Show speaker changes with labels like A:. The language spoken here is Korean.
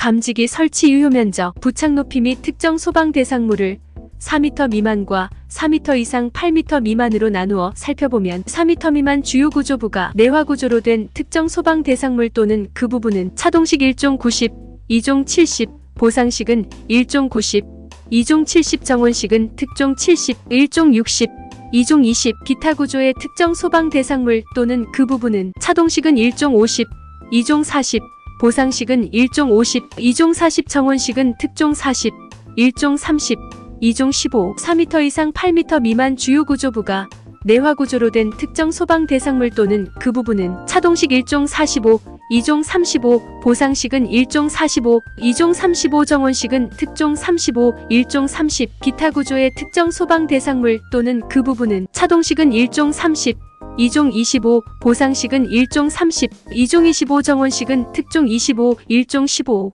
A: 감지기 설치 유효 면적, 부착 높이 및 특정 소방 대상물을 4m 미만과 4m 이상 8m 미만으로 나누어 살펴보면 4m 미만 주요 구조부가 내화 구조로 된 특정 소방 대상물 또는 그 부분은 차동식 1종 90, 2종 70, 보상식은 1종 90, 2종 70 정원식은 특종 70, 1종 60, 2종 20 기타 구조의 특정 소방 대상물 또는 그 부분은 차동식은 1종 50, 2종 40, 보상식은 1종 50, 2종 40 정원식은 특종 40, 1종 30, 2종 15, 4m 이상 8m 미만 주요 구조부가 내화 구조로 된 특정 소방 대상물 또는 그 부분은 차동식 1종 45, 2종 35, 보상식은 1종 45, 2종 35 정원식은 특종 35, 1종 30 기타 구조의 특정 소방 대상물 또는 그 부분은 차동식은 1종 30, 2종 25, 보상식은 1종 30, 2종 25 정원식은 특종 25, 1종 15